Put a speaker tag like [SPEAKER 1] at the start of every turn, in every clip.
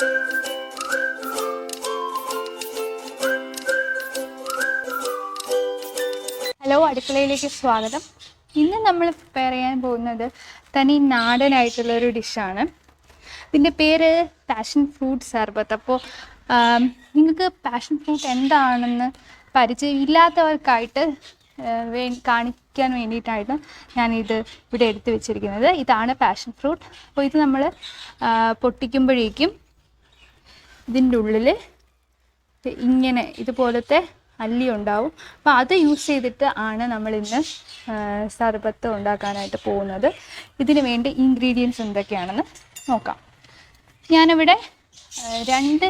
[SPEAKER 1] Hello അടുക്കളയിലേക്ക് സ്വാഗതം. ഇന്ന് നമ്മൾ പ്രിപ്പയർ ചെയ്യാൻ പോകുന്നത് തനി നാടനായിട്ടുള്ള ഒരു ഡിഷാണ് ഇതിന്റെ പേര് പാഷൻ ഫ്രൂട്ട് സർബത്ത്. അപ്പോൾ നിങ്ങൾക്ക് പാഷൻ ഫ്രൂട്ട് എന്താണെന്ന് പരിചയമില്ലാത്തവർക്കായിട്ട് വേ കാണിക്കാൻ വേണ്ടിയിട്ടായിട്ട് ഞാനിത് ഇവിടെ എടുത്തു വെച്ചിരിക്കുന്നത്. ഇതാണ് പാഷൻ ഫ്രൂട്ട് അപ്പോൾ ഇത് നമ്മൾ പൊട്ടിക്കുമ്പോഴേക്കും ഇതിന്റെ ഉള്ളിൽ ഇങ്ങനെ ഇതുപോലത്തെ അല്ലി ഉണ്ടാവും. അപ്പോൾ അത് യൂസ് ചെയ്തിട്ട് ആണ് നമ്മൾ ഇന്ന് സർബത്ത് ഉണ്ടാക്കാനായിട്ട് പോകുന്നത്. ഇതിന് വേണ്ടി ഇൻഗ്രീഡിയൻസ് എന്തൊക്കെയാണെന്ന് നോക്കാം. ഞാനിവിടെ രണ്ട്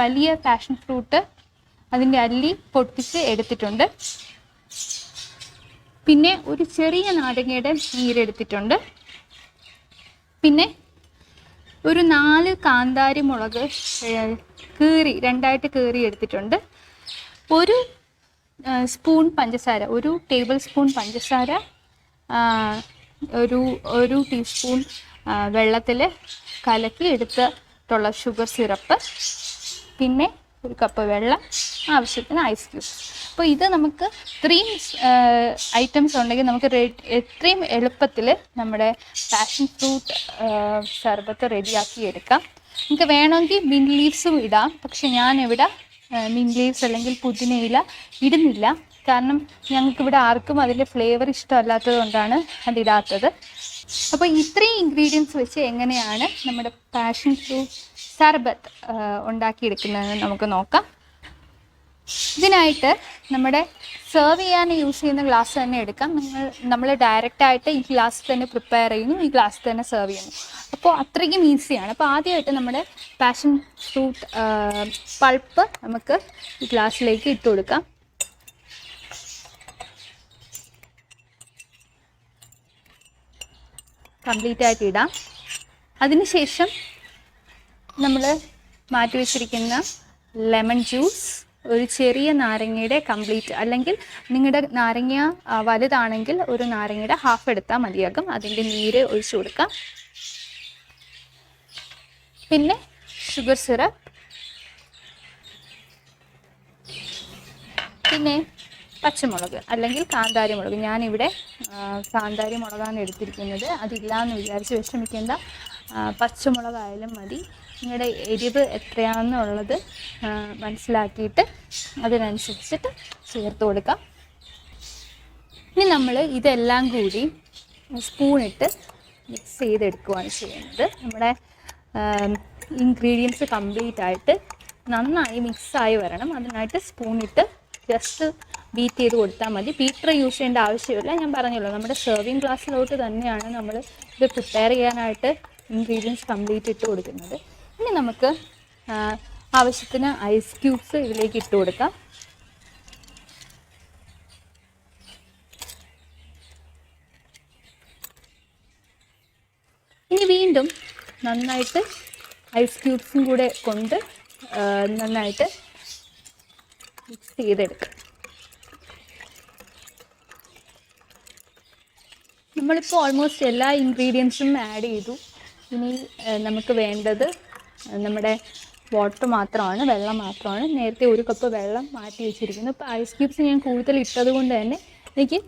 [SPEAKER 1] വലിയ പാഷൻ ഫ്രൂട്ട് അതിന്റെ അല്ലി പൊട്ടിച്ച് എടുത്തിട്ടുണ്ട്. പിന്നെ ഒരു ചെറിയ നാരങ്ങയുടെ നീരെടുത്തിട്ടുണ്ട് പിന്നെ ഒരു നാല് കാന്താരി മുളക് കീറി രണ്ടായിട്ട് കീറി എടുത്തിട്ടുണ്ട്. ഒരു സ്പൂൺ പഞ്ചസാര ഒരു ടേബിൾ സ്പൂൺ പഞ്ചസാര ഒരു ഒരു ടീസ്പൂൺ വെള്ളത്തിൽ കലക്കി എടുത്തിട്ടുള്ള ഷുഗർ സിറപ്പ് പിന്നെ ഒരു കപ്പ് വെള്ളം ആവശ്യത്തിന് ഐസ് ക്യൂബ്സ്. അപ്പോൾ ഇത് നമുക്ക് ഇത്രയും ഐറ്റംസ് ഉണ്ടെങ്കിൽ നമുക്ക് എത്രയും എളുപ്പത്തിൽ നമ്മുടെ പാഷൻ ഫ്രൂട്ട് ശർബത്ത് റെഡിയാക്കി എടുക്കാം. നമുക്ക് വേണമെങ്കിൽ മിൻ ലീവ്സും ഇടാം. പക്ഷെ ഞാനിവിടെ മിൻ ലീവ്സ് അല്ലെങ്കിൽ പുതിനയില ഇടുന്നില്ല. കാരണം ഞങ്ങൾക്കിവിടെ ആർക്കും അതിന്റെ ഫ്ലേവർ ഇഷ്ടമല്ലാത്തത് കൊണ്ടാണ് അതിടാത്തത് അപ്പോൾ ഇത്രയും ഇൻഗ്രീഡിയൻസ് വെച്ച് എങ്ങനെയാണ് നമ്മുടെ പാഷൻ ഫ്രൂട്ട് സർബത്ത് ഉണ്ടാക്കിയെടുക്കുന്നതെന്ന് നമുക്ക് നോക്കാം. ഇതിനായിട്ട് നമ്മുടെ സെർവ് ചെയ്യാൻ യൂസ് ചെയ്യുന്ന ഗ്ലാസ് തന്നെ എടുക്കാം. നിങ്ങൾ നമ്മൾ ഡയറക്റ്റ് ആയിട്ട് ഈ ഗ്ലാസ് തന്നെ പ്രിപ്പയർ ചെയ്യുന്നു. ഈ ഗ്ലാസ് തന്നെ സെർവ് ചെയ്യുന്നു. അപ്പോൾ അത്രയ്ക്കും ഈസിയാണ് അപ്പോൾ ആദ്യമായിട്ട് നമ്മുടെ പാഷൻ ഫ്രൂട്ട് പൾപ്പ് നമുക്ക് ഈ ഗ്ലാസ്സിലേക്ക് ഇട്ട് കൊടുക്കാം. കംപ്ലീറ്റ് ആയിട്ട് ഇടാം. അതിനുശേഷം നമ്മൾ മാറ്റി വെച്ചിരിക്കുന്ന ലെമൺ ജ്യൂസ് ഒരു ചെറിയ നാരങ്ങയുടെ കംപ്ലീറ്റ് അല്ലെങ്കിൽ നിങ്ങളുടെ നാരങ്ങ വലുതാണെങ്കിൽ ഒരു നാരങ്ങയുടെ ഹാഫ് എടുത്താൽ മതിയാകും. അതിന്റെ നീര് ഒഴിച്ചു കൊടുക്കാം. പിന്നെ ഷുഗർ സിറപ്പ് പിന്നെ പച്ചമുളക് അല്ലെങ്കിൽ കാന്താരി മുളക് ഞാനിവിടെ കാന്താരി മുളകാണ് എടുത്തിരിക്കുന്നത്. അതില്ല എന്ന് വിചാരിച്ച് വിഷമിക്കേണ്ട പച്ചമുളകായാലും മതി. നിങ്ങളുടെ എരിവ് എത്രയാണെന്നുള്ളത് മനസ്സിലാക്കിയിട്ട് അതിനനുസരിച്ചിട്ട് ചേർത്ത് കൊടുക്കാം. ഇനി നമ്മൾ ഇതെല്ലാം കൂടി സ്പൂണിട്ട് മിക്സ് ചെയ്തെടുക്കുകയാണ് ചെയ്യുന്നത്. നമ്മുടെ ഇൻഗ്രീഡിയൻസ് കംപ്ലീറ്റ് ആയിട്ട് നന്നായി മിക്സായി വരണം. അതിനായിട്ട് സ്പൂണിട്ട് ജസ്റ്റ് ബീറ്റ് ചെയ്ത് കൊടുത്താൽ മതി. ബീറ്റർ യൂസ് ചെയ്യേണ്ട ആവശ്യമില്ല. ഞാൻ പറഞ്ഞല്ലോ നമ്മുടെ സെർവിങ് ഗ്ലാസ്സിലോട്ട് തന്നെയാണ് നമ്മൾ ഇത് പ്രിപ്പയർ ചെയ്യാനായിട്ട് ഇൻഗ്രീഡിയൻസ് കംപ്ലീറ്റ് ഇട്ട് കൊടുക്കുന്നത്. നമുക്ക് ആവശ്യത്തിന് ഐസ് ക്യൂബ്സ് ഇതിലേക്ക് ഇട്ട് കൊടുക്കാം. ഇനി വീണ്ടും നന്നായിട്ട് ഐസ് ക്യൂബ്സും കൂടെ കൊണ്ട് നന്നായിട്ട് മിക്സ് ചെയ്തെടുക്കാം. നമ്മളിപ്പോൾ ഓൾമോസ്റ്റ് എല്ലാ ഇൻഗ്രീഡിയൻസും ആഡ് ചെയ്തു. ഇനി നമുക്ക് വേണ്ടത് നമ്മുടെ വാട്ടർ മാത്രമാണ് വെള്ളം മാത്രമാണ്. നേരത്തെ ഒരു കപ്പ് വെള്ളം മാറ്റി വെച്ചിരിക്കുന്നു. ഇപ്പോൾ ഐസ് ക്യൂബ്സ് ഞാൻ കൂടുതൽ ഇട്ടത് കൊണ്ട് തന്നെ എനിക്ക്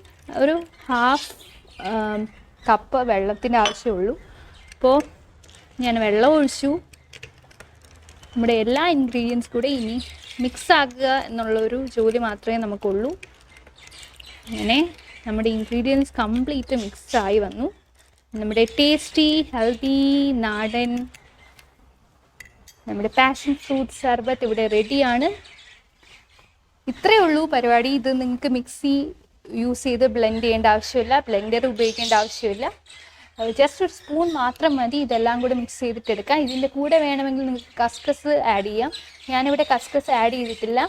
[SPEAKER 1] ഒരു ഹാഫ് കപ്പ് വെള്ളത്തിന്റെ ആവശ്യമുള്ളൂ. അപ്പോൾ ഞാൻ വെള്ളം ഒഴിച്ചു. നമ്മുടെ എല്ലാ ഇൻഗ്രീഡിയൻസ് കൂടെ ഇനി മിക്സ് ആക്കുക എന്നുള്ളൊരു ജോലി മാത്രമേ നമുക്കുള്ളൂ. അങ്ങനെ നമ്മുടെ ഇൻഗ്രീഡിയൻസ് കംപ്ലീറ്റ് മിക്സ് ആയി വന്നു. നമ്മുടെ ടേസ്റ്റി ഹെൽത്തി നാടൻ നമ്മുടെ പാഷൻ ഫ്രൂട്ട് സർബത്ത് ഇവിടെ റെഡിയാണ് ഇത്രയേ ഉള്ളൂ പരിപാടി. ഇത് നിങ്ങൾക്ക് മിക്സി യൂസ് ചെയ്ത് ബ്ലെൻഡ് ചെയ്യേണ്ട ആവശ്യമില്ല. ബ്ലെൻഡർ ഉപയോഗിക്കേണ്ട ആവശ്യമില്ല. ജസ്റ്റ് ഒരു സ്പൂൺ മാത്രം മതി. ഇതെല്ലാം കൂടെ മിക്സ് ചെയ്തിട്ടെടുക്കാം. ഇതിന്റെ കൂടെ വേണമെങ്കിൽ നിങ്ങൾക്ക് കസ്കസ് ആഡ് ചെയ്യാം. ഞാനിവിടെ കസ്കസ് ആഡ് ചെയ്തിട്ടില്ല.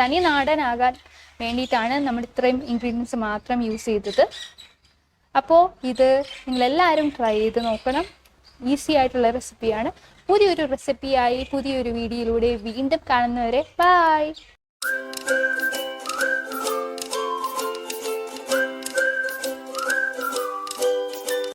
[SPEAKER 1] തനി നാടനാകാൻ വേണ്ടിയിട്ടാണ് നമ്മൾ ഇത്രയും ഇൻഗ്രീഡിയൻസ് മാത്രം യൂസ് ചെയ്തത്. അപ്പോൾ ഇത് നിങ്ങളെല്ലാവരും ട്രൈ ചെയ്ത് നോക്കണം. ഈസി ആയിട്ടുള്ള റെസിപ്പിയാണ് പുതിയൊരു റെസിപ്പിയായി പുതിയൊരു വീഡിയോയിലൂടെ വീണ്ടും കാണുന്നവരെ ബൈ